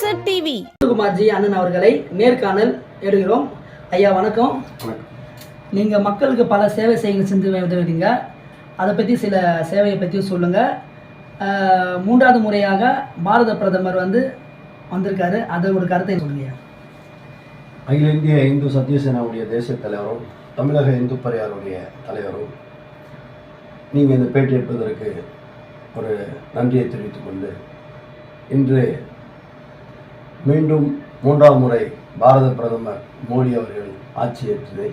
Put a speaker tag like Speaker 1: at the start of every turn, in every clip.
Speaker 1: செந்தில்குமார்ஜி அண்ணன் அவர்களை நேர்காணல் எடுக்கிறோம். ஐயா வணக்கம். நீங்கள் மக்களுக்கு பல சேவை செய்ய செஞ்சு உதவுறீங்க அதை பற்றி சில சேவையை பற்றியும் சொல்லுங்கள் மூன்றாவது முறையாக பாரத பிரதமர் வந்து வந்திருக்காரு. அதை ஒரு கருத்தை சொல்லுங்க.
Speaker 2: அகில இந்திய இந்து சத்தியசேனாவுடைய தேசிய தலைவரும் தமிழக இந்து பரியாருடைய தலைவரும் நீங்கள் இந்த பேட்டி எடுப்பதற்கு ஒரு நன்றியை தெரிவித்துக் கொண்டு இன்று மீண்டும் மூன்றாம் முறை பாரத பிரதமர் மோடி அவர்கள் ஆட்சி ஏற்றது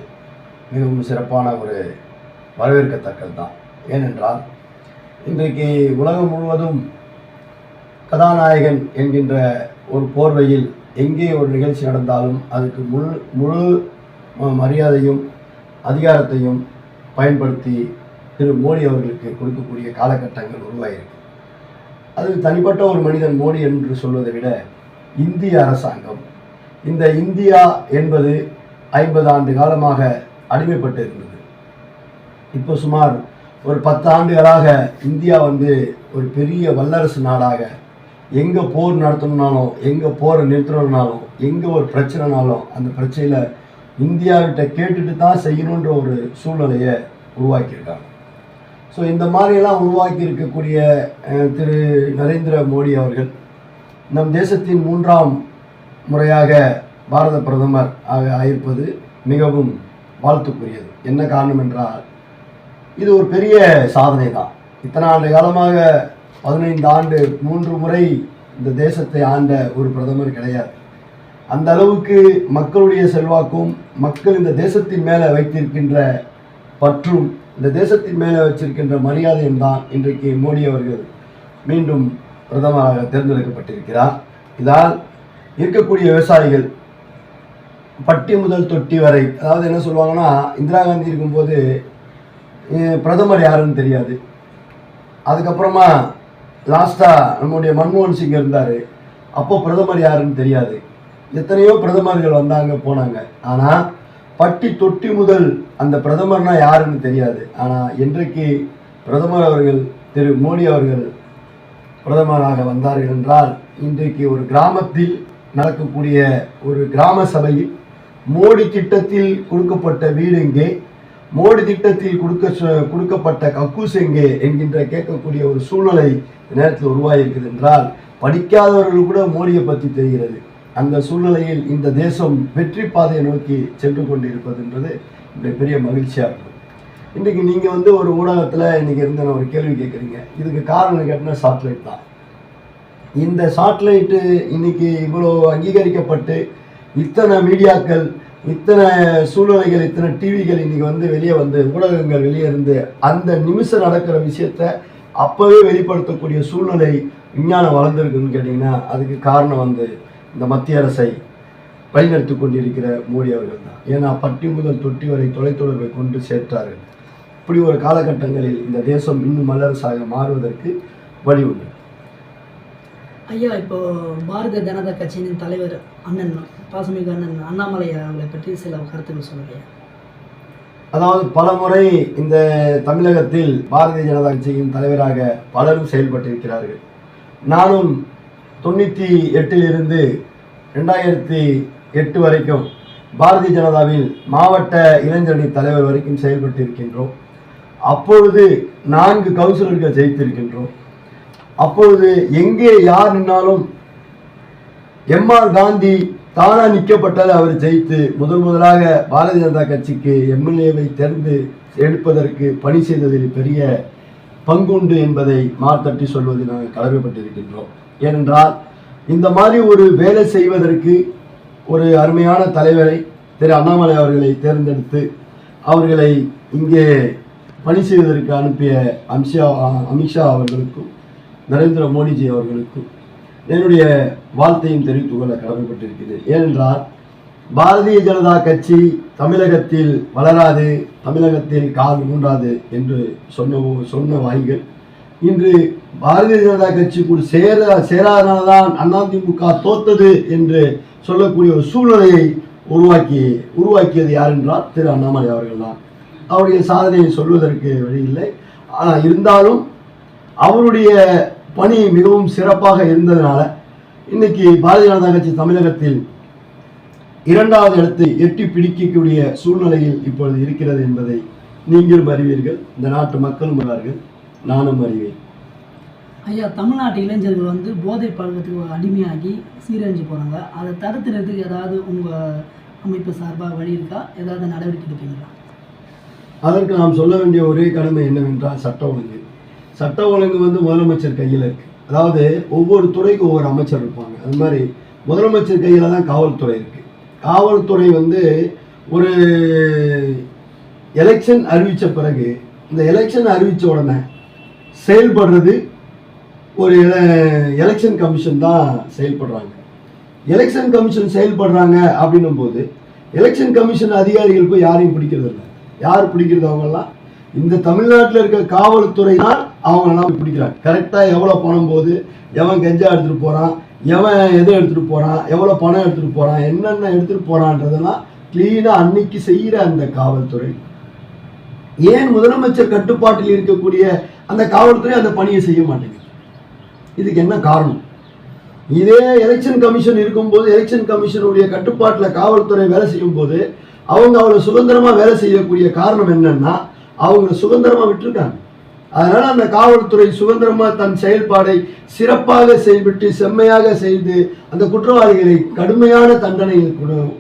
Speaker 2: மிகவும் சிறப்பான ஒரு வரவேற்கத்தக்கது தான் ஏனென்றால் இன்றைக்கு உலகம் முழுவதும் கதாநாயகன் என்கின்ற ஒரு போர்வையில் எங்கே ஒரு நிகழ்ச்சி நடந்தாலும் அதுக்கு முழு முழு மரியாதையும் அதிகாரத்தையும் பயன்படுத்தி திரு மோடி அவர்களுக்கு கொடுக்கக்கூடிய காலகட்டங்கள் உருவாகியிருக்கு அது தனிப்பட்ட ஒரு மனிதன் மோடி என்று சொல்வதை விட இந்திய அரசாங்கம். இந்த இந்தியா என்பது ஐம்பது ஆண்டு காலமாக அடிமைப்பட்டு இருந்தது இப்போ சுமார் ஒரு பத்து ஆண்டுகளாக இந்தியா வந்து ஒரு பெரிய வல்லரசு நாடாக எங்கே போர் நடத்தணும்னாலும் எங்கே போரை நிறுத்தணும்னாலும் எங்கே ஒரு பிரச்சனைனாலும் அந்த பிரச்சனையில் இந்தியாவிட்ட கேட்டுட்டு தான் செய்யணுன்ற ஒரு சூழ்நிலையை உருவாக்கியிருக்காங்க. ஸோ இந்த மாதிரியெல்லாம் உருவாக்கி இருக்கக்கூடிய திரு நரேந்திர மோடி அவர்கள் நம் தேசத்தின் மூன்றாம் முறையாக பாரத பிரதமர் ஆக ஆயிருப்பது மிகவும் வாழ்த்துக்குரியது. என்ன காரணம் என்றால் இது ஒரு பெரிய சாதனை தான் இத்தனை ஆண்டு காலமாக பதினைந்து ஆண்டு மூன்று முறை இந்த தேசத்தை ஆண்ட ஒரு பிரதமர் கிடையாது. அந்த அளவுக்கு மக்களுடைய செல்வாக்கும் மக்கள் இந்த தேசத்தின் மேலே வைத்திருக்கின்ற பற்றும் இந்த தேசத்தின் மேலே வச்சிருக்கின்ற மரியாதையும் தான் இன்றைக்கு மோடி அவர்கள் மீண்டும் பிரதமராக தேர்ந்தெடுக்கப்பட்டிருக்கிறார். இதால் இருக்கக்கூடிய விவசாயிகள் பட்டி முதல் தொட்டி வரை அதாவது என்ன சொல்லுவாங்கன்னா இந்திரா காந்தி இருக்கும்போது பிரதமர் யாருன்னு தெரியாது. அதுக்கப்புறமா லாஸ்ட்டாக நம்முடைய மன்மோகன் சிங் இருந்தார். அப்போ பிரதமர் யாருன்னு தெரியாது. எத்தனையோ பிரதமர்கள் வந்தாங்க போனாங்க. ஆனால் பட்டி தொட்டி முதல் அந்த பிரதமர்னா யாருன்னு தெரியாது. ஆனால் இன்றைக்கு பிரதமர் அவர்கள் திரு மோடி அவர்கள் பிரதமராக வந்தார்கள் என்றால் இன்றைக்கு ஒரு கிராமத்தில் நடக்கக்கூடிய ஒரு கிராம சபையில் மோடி திட்டத்தில் கொடுக்கப்பட்ட வீடு எங்கே? மோடி திட்டத்தில் கொடுக்க சொ- கொடுக்கப்பட்ட கக்கூஸ் எங்கே? என்கின்ற கேட்கக்கூடிய ஒரு சூழ்நிலை நேரத்தில் உருவாகியிருக்கிறது என்றால் படிக்காதவர்கள் கூட மோடியை பற்றி தெரிகிறது. அந்த சூழ்நிலையில் இந்த தேசம் வெற்றி பாதையை நோக்கி சென்று கொண்டிருப்பது என்பது மிகப்பெரிய மகிழ்ச்சியாக இருக்கும் இன்றைக்கி நீங்கள் வந்து ஒரு ஊடகத்தில் இன்றைக்கி இருந்து ஒரு கேள்வி கேட்குறீங்க இதுக்கு காரணம் கேட்டினா சாட்டிலைட் தான். இந்த சாட்டிலைட்டு இன்னைக்கு இவ்வளோ அங்கீகரிக்கப்பட்டு இத்தனை மீடியாக்கள் இத்தனை சூழ்நிலைகள் இத்தனை டிவிகள் இன்றைக்கி வந்து வெளியே வந்து ஊடகங்கள் வெளியே இருந்து அந்த நிமிஷம் நடக்கிற விஷயத்த அப்போவே வெளிப்படுத்தக்கூடிய சூழ்நிலை விஞ்ஞானம் வளர்ந்துருக்குன்னு கேட்டிங்கன்னா அதுக்கு காரணம் வந்து இந்த மத்திய அரசை வழிநடத்தி கொண்டிருக்கிற மோடி அவர்கள் தான். ஏன்னா பட்டி முதல் தொட்டி வரை தொலைத்தொடர்பை கொண்டு சேர்த்தார்கள். இப்படி ஒரு காலகட்டங்களில் இந்த தேசம் இன்னும் வல்லரசாக மாறுவதற்கு வழி உண்டு.
Speaker 1: ஐயா இப்போ பாரதிய ஜனதா கட்சியின் தலைவர் அண்ணன் பாசமிகு அண்ணன் அண்ணாமலை அவர்களை பற்றி சில கருத்துக்கள் சொல்லுங்க
Speaker 2: அதாவது பலமுறை இந்த தமிழகத்தில் பாரதிய ஜனதா கட்சியின் தலைவராக பலரும் செயல்பட்டிருக்கிறார்கள். நானும் தொண்ணூற்றி எட்டிலிருந்து ரெண்டாயிரத்தி எட்டு வரைக்கும் பாரதிய ஜனதாவில் மாவட்ட இளைஞரணி தலைவர் வரைக்கும் செயல்பட்டு இருக்கின்றோம் அப்பொழுது நான்கு கவுன்சிலர்கள் ஜெயித்திருக்கின்றோம். அப்பொழுது எங்கே யார் நின்னாலும் எம்ஆர் காந்தி தானா நிற்கப்பட்டால் அவர் ஜெயித்து முதல் முதலாக பாரதிய ஜனதா கட்சிக்கு எம்எல்ஏவை தேர்ந்து எடுப்பதற்கு பணி செய்ததில் பெரிய பங்குண்டு என்பதை மார்த்தட்டி சொல்வதில் நாங்கள் கடமைப்பட்டிருக்கின்றோம் ஏனென்றால் இந்த மாதிரி ஒரு வேலை செய்வதற்கு ஒரு அருமையான தலைவரை திரு அண்ணாமலை அவர்களை தேர்ந்தெடுத்து அவர்களை இங்கே பணி செய்வதற்கு அனுப்பிய அம்ஷா அமித்ஷா அவர்களுக்கும் நரேந்திர மோடிஜி அவர்களுக்கும் என்னுடைய வாழ்த்தையும் தெரிவித்துக் கொள்ள கடமைப்பட்டிருக்கிறேன் ஏனென்றால் பாரதிய ஜனதா கட்சி தமிழகத்தில் வளராது தமிழகத்தில் கால் ஊன்றாது என்று சொன்ன சொன்ன வாய்கள். இன்று பாரதிய ஜனதா கட்சிக்குள் சேர சேராதனால்தான் அதிமுக தோத்தது என்று சொல்லக்கூடிய ஒரு சூழ்நிலையை உருவாக்கி உருவாக்கியது யார் என்றால் திரு அண்ணாமலை அவர்கள் தான் அவருடைய சாதனையை சொல்வதற்கு வழியில்லை. ஆனால் இருந்தாலும் அவருடைய பணி மிகவும் சிறப்பாக இருந்ததுனால இன்னைக்கு பாரதிய ஜனதா கட்சி தமிழகத்தில் இரண்டாவது இடத்தை எட்டி பிடிக்கக்கூடிய சூழ்நிலையில் இப்பொழுது இருக்கிறது என்பதை நீங்களும் அறிவீர்கள். இந்த நாட்டு மக்களும் அறிவார்கள். நானும் அறிவேன்.
Speaker 1: ஐயா தமிழ்நாட்டு இளைஞர்கள் வந்து போதை பழக்கத்துக்கு அடிமையாகி சீரழிஞ்சு போகிறாங்க அதை தடுத்துறதுக்கு ஏதாவது உங்கள் அமைப்பு சார்பாக வழி இருக்கா? ஏதாவது நடவடிக்கை எடுப்பீங்களா?
Speaker 2: அதற்கு நாம் சொல்ல வேண்டிய ஒரே கடமை என்னவென்றால் சட்ட ஒழுங்கு. சட்ட ஒழுங்கு வந்து முதலமைச்சர் கையில் இருக்குது அதாவது ஒவ்வொரு துறைக்கும் ஒவ்வொரு அமைச்சர் இருப்பாங்க. அது மாதிரி முதலமைச்சர் கையில் தான் காவல்துறை இருக்குது காவல்துறை வந்து ஒரு எலெக்ஷன் அறிவித்த பிறகு இந்த எலெக்ஷன் அறிவித்த உடனே செயல்படுறது ஒரு எலெக்ஷன் கமிஷன் தான் செயல்படுறாங்க. எலெக்ஷன் கமிஷன் செயல்படுறாங்க அப்படின்னும் போது எலெக்ஷன் கமிஷன் அதிகாரிகள் போய் யாரையும் பிடிக்கிறது இல்லை யார் பிடிக்கிறது அவங்கெல்லாம்? இந்த தமிழ்நாட்டில் இருக்க காவல்துறை தான் அவங்களெல்லாம் பிடிக்கிறாங்க. கரெக்டாக எவ்வளோ பணம் போகுது? எவன் கெஞ்சா எடுத்துகிட்டு போகிறான் எவன் எதை எடுத்துகிட்டு போகிறான் எவ்வளோ பணம் எடுத்துகிட்டு போகிறான் என்னென்ன எடுத்துகிட்டு போகிறான்றதெல்லாம் கிளீனாக அன்னைக்கு செய்கிற அந்த காவல்துறை. ஏன் முதலமைச்சர் கட்டுப்பாட்டில் இருக்கக்கூடிய அந்த காவல்துறை அந்த பணியை செய்ய மாட்டேங்குது? இதுக்கு என்ன காரணம்? இதே எலெக்ஷன் கமிஷன் இருக்கும்போது எலெக்ஷன் கமிஷனுடைய கட்டுப்பாட்டில் காவல்துறை வேலை செய்யும் போது அவங்க அவளை சுதந்திரமா வேலை செய்யக்கூடிய காரணம் என்னன்னா அவங்க சுதந்திரமா விட்டுருக்காங்க. அதனால அந்த காவல்துறை சுதந்திரமா தன் செயல்பாடை சிறப்பாக செயல்பட்டு செம்மையாக செய்து அந்த குற்றவாளிகளை கடுமையான தண்டனையில் கொடு-